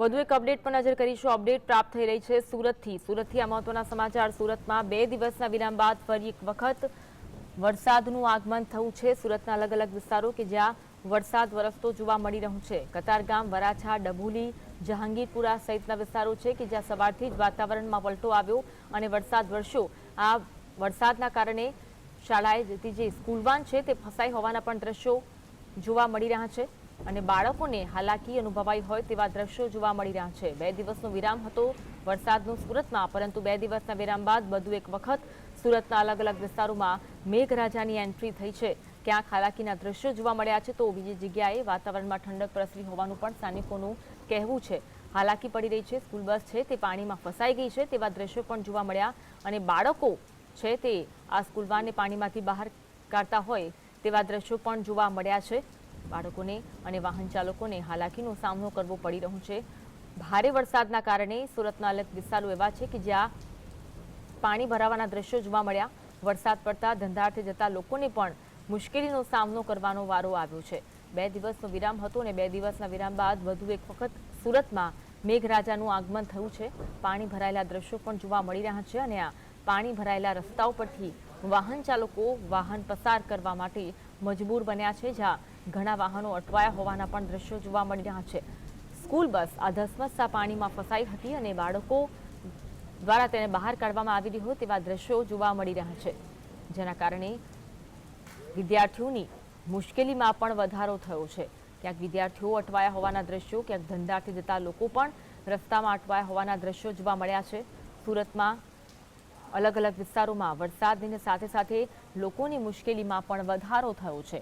વધુ એક અપડેટ પર નજર કરીશું. અપડેટ પ્રાપ્ત થઈ રહી છે સુરતથી. સુરતથી આ મહત્વના સમાચાર સુરતમાં બે દિવસના વિરામ બાદ ફરી એક વખત વરસાદનું આગમન થયું છે. સુરતના અલગ અલગ વિસ્તારો કે જ્યાં વરસાદ વરસતો જોવા મળી રહ્યું છે. કતારગામ વરાછા, ડભોલી, જહાંગીરપુરા સહિતના વિસ્તારો છે કે જ્યાં સવારથી જ વાતાવરણમાં પલટો આવ્યો અને વરસાદ વરસ્યો. આ વરસાદના કારણે શાળાએ જતી જે સ્કૂલવાન છે તે ફસાઈ હોવાના પણ દ્રશ્યો જોવા મળી રહ્યા છે. અને બાળકોને હાલાકી અનુભવાઈ હોય તેવા દ્રશ્યો જોવા મળી રહ્યા છે. બે દિવસનો વિરામ હતો વરસાદનો સુરતમાં, પરંતુ બે દિવસના વિરામ બાદ બધું એક વખત સુરતના અલગ અલગ વિસ્તારોમાં મેઘરાજાની એન્ટ્રી થઈ છે. ક્યાંક હાલાકીના દ્રશ્યો જોવા મળ્યા છે તો બીજી જગ્યાએ વાતાવરણમાં ઠંડક પ્રસરી હોવાનું પણ સ્થાનિકોનું કહેવું છે. હાલાકી પડી રહી છે, સ્કૂલ બસ છે તે પાણીમાં ફસાઈ ગઈ છે તેવા દ્રશ્યો પણ જોવા મળ્યા અને બાળકો છે તે આ સ્કૂલ વાનને પાણીમાંથી બહાર કાઢતા હોય તેવા દ્રશ્યો પણ જોવા મળ્યા છે. બાળકોને અને વાહન ચાલકોને હાલાકીનો સામનો કરવો પડી રહ્યો છે. ભારે વરસાદના કારણે સુરતના અલગ વિસ્તારો એવા છે કે જ્યાં પાણી ભરાવાના દ્રશ્યો જોવા મળ્યા. વરસાદ પડતા ધંધાર્થે જતા લોકોને પણ મુશ્કેલીનો સામનો કરવાનો વારો આવ્યો છે. બે દિવસનો વિરામ હતો અને બે દિવસના વિરામ બાદ વધુ એક વખત સુરતમાં મેઘરાજાનું આગમન થયું છે. પાણી ભરાયેલા દ્રશ્યો પણ જોવા મળી રહ્યા છે અને આ પાણી ભરાયેલા રસ્તાઓ પરથી વાહન ચાલકો વાહન પસાર કરવા માટે મજબૂર બન્યા છે, જ્યાં ઘણા વાહનો અટવાયા હોવાના પણ દ્રશ્યો જોવા મળી રહ્યા છે. સ્કૂલ બસ આ ધસમસતા પાણીમાં ફસાઈ હતી અને બાળકો દ્વારા તેને બહાર કાઢવામાં આવી રહી હોય તેવા દ્રશ્યો જોવા મળી રહ્યા છે. જેના કારણે વિદ્યાર્થીઓની મુશ્કેલીમાં પણ વધારો થયો છે. ક્યાંક વિદ્યાર્થીઓ અટવાયા હોવાના દ્રશ્યો, ક્યાંક ધંધાથી જતા લોકો પણ રસ્તામાં અટવાયા હોવાના દ્રશ્યો જોવા મળ્યા છે. સુરતમાં અલગ અલગ વિસ્તારોમાં વરસાદની સાથે સાથે લોકોની મુશ્કેલીમાં પણ વધારો થયો છે.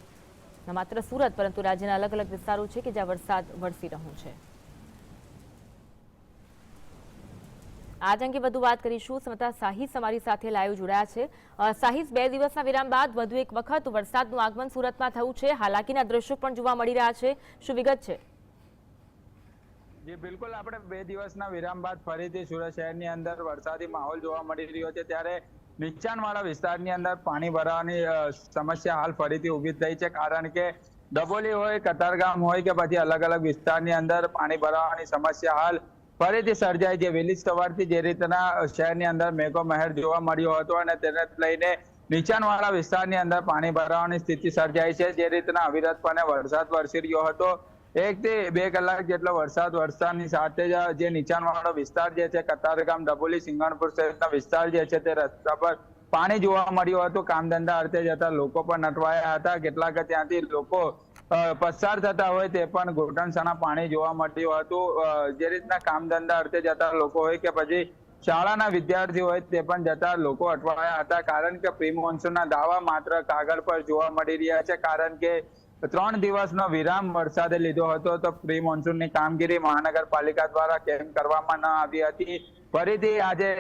ન માત્ર સુરત, પરંતુ રાજ્યના અલગ અલગ વિસ્તારો છે કે જ્યાં વરસાદ વરસી રહ્યો છે. આજ અંગે વધુ વાત કરીશું. સમતા સાહિસ અમારી સાથે લાઈવ જોડાયા છે. સાહિસ બે દિવસના વિરામ બાદ વધુ એક વખત વરસાદનું આગમન સુરતમાં થયું છે. હાલાકીના દ્રશ્યો પણ જોવા મળી રહ્યા છે. શું વિગત છે? જી, બિલકુલ. આપણે બે દિવસના વિરામ બાદ ફરીથી સુરત શહેરની અંદર વરસાદી માહોલ જોવા મળી રહ્યો છે. ત્યારે નીચાણવાળા વિસ્તારની અંદર પાણી ભરાવાની સમસ્યા હાલ ફરીથી ઊભી થઈ છે. કારણ કે ડબોલી હોય, કતારગામ હોય કે પછી અલગ અલગ વિસ્તારની અંદર પાણી ભરાવાની સમસ્યા હાલ ફરીથી સર્જાય છે. વહેલી સવારથી જે રીતના શહેરની અંદર મેઘો મહેર જોવા મળ્યો હતો અને તેને લઈને નીચાણવાળા વિસ્તારની અંદર પાણી ભરાવાની સ્થિતિ સર્જાય છે. જે રીતના અવિરતપણે વરસાદ વરસી રહ્યો હતો. એક થી બે કલાક જેટલો વરસાદ વરસાદની સાથે જ જે નીચાણવાળો વિસ્તાર જે છે, કતારગામ ડબોલી સિંગણપુર સહિતના વિસ્તાર જે છે તે રસ્તા પર પાણી જોવા મળ્યું હતું. કામ ધંધા અર્થે જતા લોકો પણ અટવાયા હતા. કેટલાક ત્યાંથી લોકો પસાર થતા હોય તે પણ ઘોટણસાના પાણી જોવા મળ્યું હતું. જે રીતના કામ ધંધા અર્થે જતા લોકો હોય કે પછી શાળાના વિદ્યાર્થી હોય તે પણ જતા લોકો અટવાયા હતા. કારણ કે પ્રી મોન્સૂનના દાવા માત્ર કાગળ પર જોવા મળી રહ્યા છે. કારણ કે ત્રણ દિવસનો વિરામ વરસાદે લીધો હતો તો પ્રી મોન્સૂનની કામગીરી મહાનગરપાલિકા દ્વારા કેમ કરવામાં ન આવી હતી? ફરીથી આજે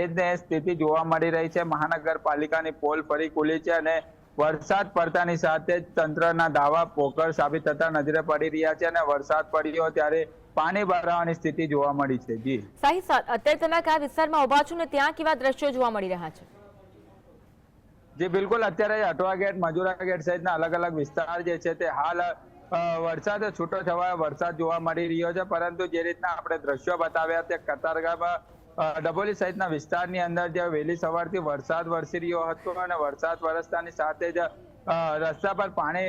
એ જ સ્થિતિ જોવા મળી રહી છે. મહાનગરપાલિકાની પોલ ફરી ખુલી છે અને વરસાદ પડતાની સાથે તંત્રના દાવા પોકળ સાબિત થતા નજરે પડી રહ્યા છે અને વરસાદ પડ્યો ત્યારે પાણી ભરાવાની સ્થિતિ જોવા મળી છે. જી. સાહિસ અત્યારે તમે કયા વિસ્તારમાં ઊભા છો ને ત્યાં કેવા દ્રશ્યો જોવા મળી રહ્યા છે? જી બિલકુલ અત્યારે અટવા ગેટ મજુરા ગેટ સહિતના અલગ અલગ વિસ્તાર જે છે તે હાલ વરસાદ છૂટો છવાયો વરસાદ જોવા મળી રહ્યો છે. પરંતુ જે રીતના આપણે દ્રશ્યો બતાવ્યા તે કતારગામ અ, ડભોલી સહિતના વિસ્તારની અંદર જે વહેલી સવારથી વરસાદ વરસી રહ્યો હતો અને વરસાદ વરસતાની સાથે જ રસ્તા પર પાણી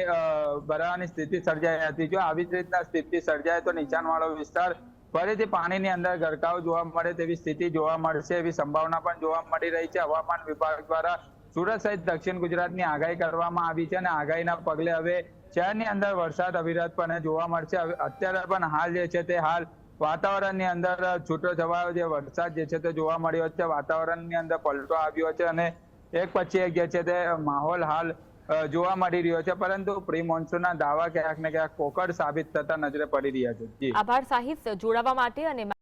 ભરાવાની સ્થિતિ સર્જાઈ હતી. જો આવી જ રીતના સ્થિતિ સર્જાય તો નીચાણવાળો વિસ્તાર ફરીથી પાણીની અંદર ગરકાવ જોવા મળે તેવી સ્થિતિ જોવા મળશે એવી સંભાવના પણ જોવા મળી રહી છે. હવામાન વિભાગ દ્વારા સુરત સહિત દક્ષિણ ગુજરાતની આગાહી કરવામાં આવી છે અને આગાહીના પગલે હવે શહેરની અંદર વરસાદ અવિરતપણે જોવા મળશે. અત્યારે પણ હાલ જે છે તે હાલ વાતાવરણની અંદર છૂટો છવાયો જે વરસાદ જે છે તે જોવા મળ્યો છે. વાતાવરણની અંદર પલટો આવ્યો છે અને એક પછી એક જે છે તે માહોલ હાલ જોવા મળી રહ્યો છે. પરંતુ પ્રી મોન્સૂનના દાવા ક્યાંક ને ક્યાંક કોકડ સાબિત થતા નજરે પડી રહ્યા છે. આભાર સાહિત જોડાવા માટે અને